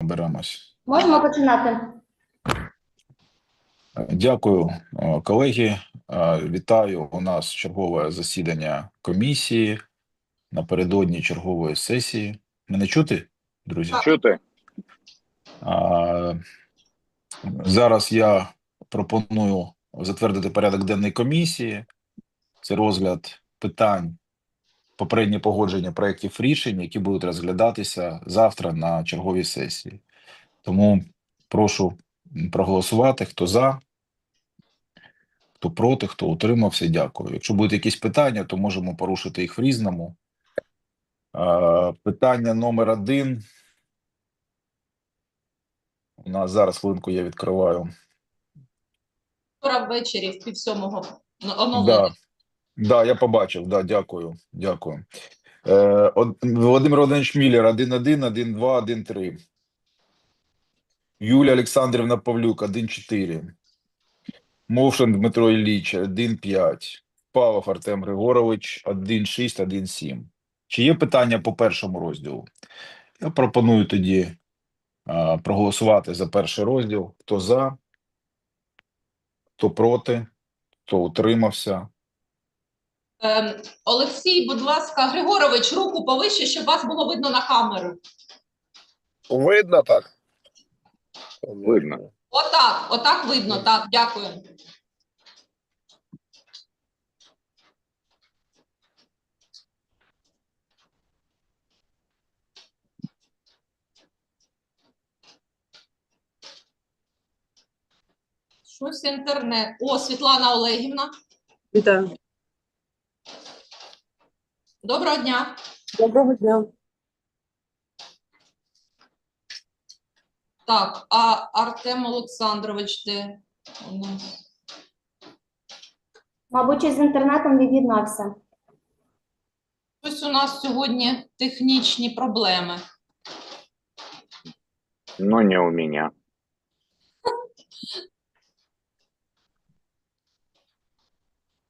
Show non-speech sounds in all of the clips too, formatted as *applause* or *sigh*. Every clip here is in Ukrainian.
беремось. Можемо починати. Дякую, е, колеги. Е, Вітаю. У нас чергове засідання комісії напередодні чергової сесії. Мене чути, друзі? Чути? А, Зараз я пропоную затвердити порядок денний комісії. Це розгляд питань, попереднє погодження проєктів рішень, які будуть розглядатися завтра на черговій сесії. Тому прошу проголосувати, хто за, хто проти, хто утримався. Дякую. Якщо будуть якісь питання, то можемо порушити їх в різному. Питання номер один. У нас зараз хвилинку я відкриваю. Вчора ввечері в пів сьомого оновлення. Да. Да, я побачив. Да, дякую. Дякую. Е, од- Володимир Володимирович Міллер 1-1, 1-2, 1-3. Юлія Олександрівна Павлюк 1-4. Мовшин Дмитро Ілліч 1-5. Павлов Артем Григорович 1-6, 1-7. Чи є питання по першому розділу? Я пропоную тоді а, проголосувати за перший розділ. Хто за, хто проти, хто утримався. Ем, Олексій, будь ласка, Григорович, руку повище, щоб вас було видно на камеру. Видно так? Видно. Отак, отак видно. Так, дякую. Щось інтернет. О, Світлана Олегівна. Вітаю. Доброго дня. Доброго дня. Так, а Артем Олександрович де у нас? Мабуть, із інтернетом від'єднався. Щось у нас сьогодні технічні проблеми. Но не у меня.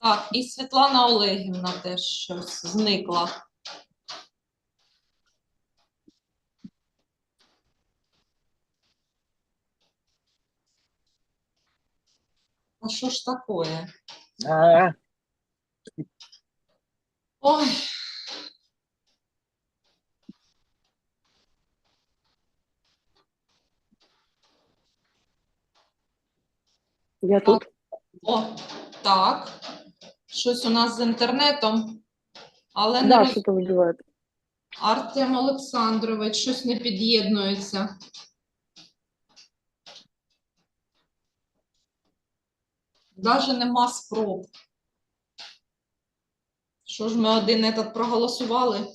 Так, і Світлана Олегівна теж щось зникла. А що ж такое? А, Ой, Я тут. о, так. Щось у нас з інтернетом, але не Да, роз... что-то выбивает. Артем Олександрович, щось не під'єднується. Даже нема спроб. Що ж ми один этот проголосували?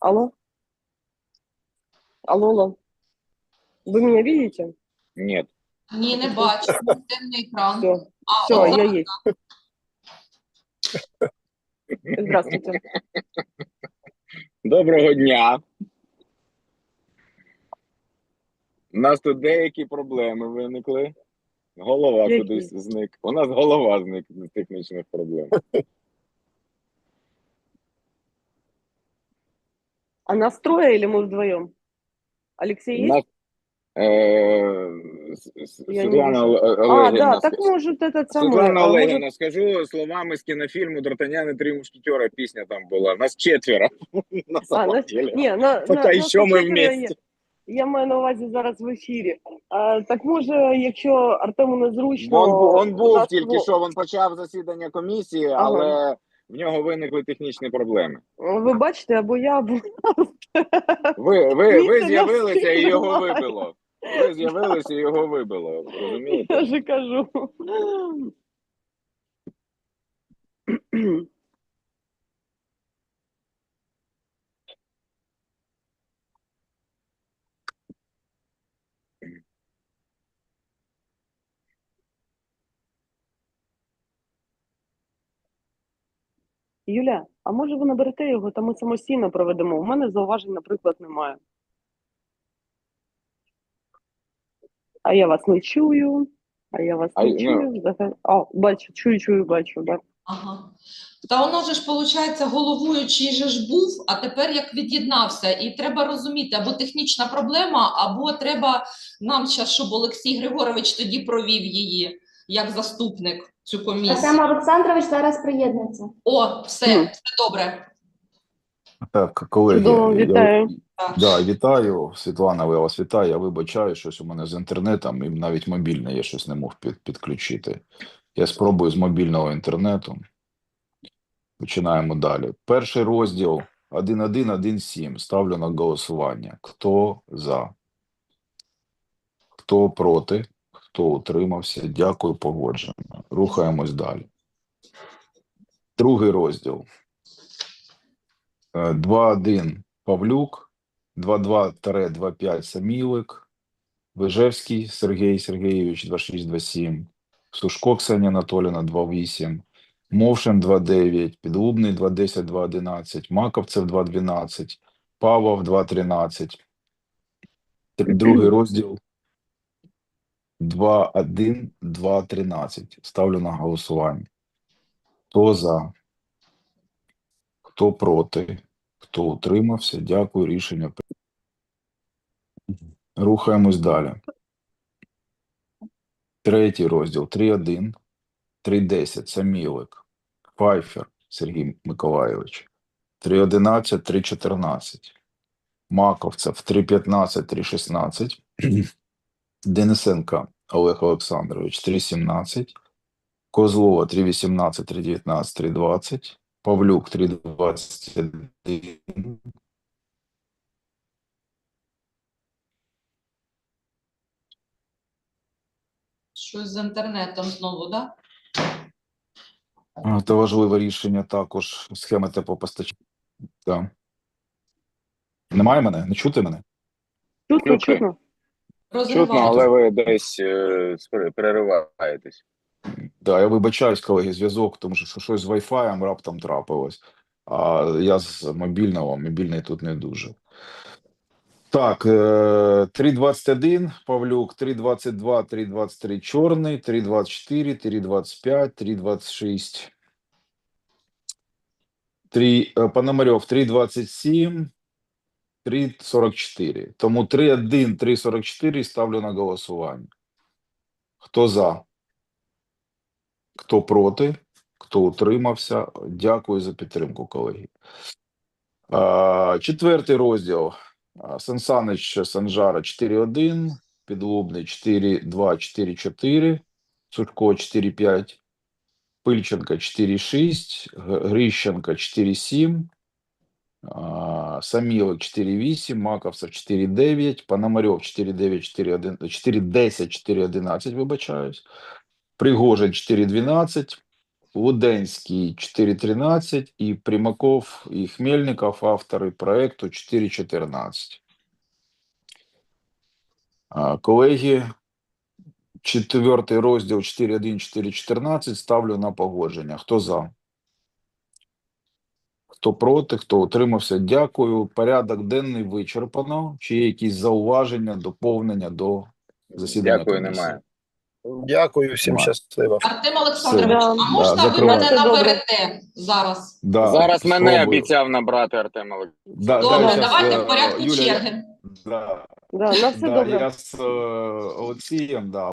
Алло? Алло, алло. Вы меня видите? Нет. Ні, не бачу. Темний екран. Все, А, все, от я есть. Здравствуйте. Доброго дня. У нас тут деякі проблеми виникли. Голова Які? кудись зник. У нас голова зник з технічних проблем. А нас трое или мы вдвоем? Алексей У есть? нас, е, С- С- Я не Світлана вижу. Оле- А, Олегівна, да, так может этот самый... Світлана а может- Олегівна, скажу словами з кінофільму «Д'Артанян і три мушкетера» пісня там була. Нас четверо. *laughs* На А, самом на... деле. Ні, на, Поки на, що ми на четверо я- вместе. Я маю на увазі зараз в ефірі. А, так може, якщо Артему незручно... Он, бу- он у був нас тільки дво- що, він почав засідання комісії, Ага. але в нього виникли технічні проблеми. Ви бачите, або я, або... Ви, ви, ви з'явилися і його вибило. Ви з'явилися і його вибило. Розумієте? Я ж кажу. Юля, а може ви наберете його, та ми самостійно проведемо? У мене зауважень, наприклад, немає. А я вас не чую. А я вас А, не ну- чую взагалі. А, бачу, чую, чую, бачу, да. Ага. Та воно же ж, виходить, головуючий же ж був, а тепер як від'єднався. І треба розуміти, або технічна проблема, або треба нам зараз, щоб Олексій Григорович тоді провів її як заступник цю комісію. Артем Олександрович зараз приєднується. О, все, Мгм. все добре. Так, колеги, Чудово, я- вітаю. Так. Да, вітаю, Світлана, я вас вітаю. Я вибачаю, щось у мене з інтернетом, і навіть мобільне я щось не мог під, підключити. Я спробую з мобільного інтернету. Починаємо далі. Перший розділ 1.1.1.7. Ставлю на голосування. Хто за? Хто проти? Хто утримався? Дякую, погоджено. Рухаємось далі. Другий розділ. Е, 2.1 Павлюк, 2.2-2.5 Самілик, Вижевський Сергій Сергійович 2627, Сушко Ксенія Анатоліна 28, Мовшин 2.9, Підлубний 2.10, 2.11, Маковцев 2.12, Павлов 2.13. Тр- Другий розділ 2.1, 2.13. Ставлю на голосування. Хто за? Хто проти? Хто утримався? Дякую. Рішення. Рухаємось далі. Третій розділ 3.1, 3.10. Самілик. Пфайфер Сергій Миколайович. 3.11, 3.14. Маковцев 3.15, 3.16. Денисенко Олег Олександрович 3.17. Козлова 3.18, 3.19, 3.20. Павлюк 3.21. Щось з інтернетом знову, так? А, Це важливе рішення також схеми теплопостачання. Так. Немає мене? Не чути мене? Чутно, Чутно. Чутно. Да? Але ви десь е, перериваєтесь. Так, я вибачаюсь, колеги, зв'язок, тому що щось з Wi-Fi раптом трапилось. А я з мобільного, мобільний тут не дуже. Так, е, 3.21 Павлюк, 3.22, 3.23 Чорний, 3.24, 3.25, 3.26. 3, е, Пономарьов, 3.27, 3.44. Тому 3.1, 3.44 ставлю на голосування. Хто за? Хто проти? Хто утримався? Дякую за підтримку, колеги. Четвертий розділ. Сансанич Санжара 4.1, Підлубний 4.2, 4.4, Сушко 4.5, Пильченка 4.6, Г- Грищенка 4.7, а, Самілик 4.8, Маковцев 4.9, Пономарьов 4.9, 4.1, 4.10, 4.11, вибачаюсь. Пригожин 4.12, Луденський 4.13 і Примаков і Хмельников, автори проекту 4.14. Колеги, четвертий розділ 4.1, 4.14 ставлю на погодження. Хто за? Хто проти, хто утримався? Дякую. Порядок денний вичерпано. Чи є якісь зауваження, доповнення до засідання Дякую, комісії? немає. Дякую всім Немає. щасливо. Артем Олександрович, а можна Да, ви мене Добре. наберете зараз? Да, Зараз мене спробую. обіцяв набрати Артем Олександрович. Да, Добре, щас, давайте е, в порядку Юля, черги. Да, Да, на все да, добре. я з е, Олексієм, да,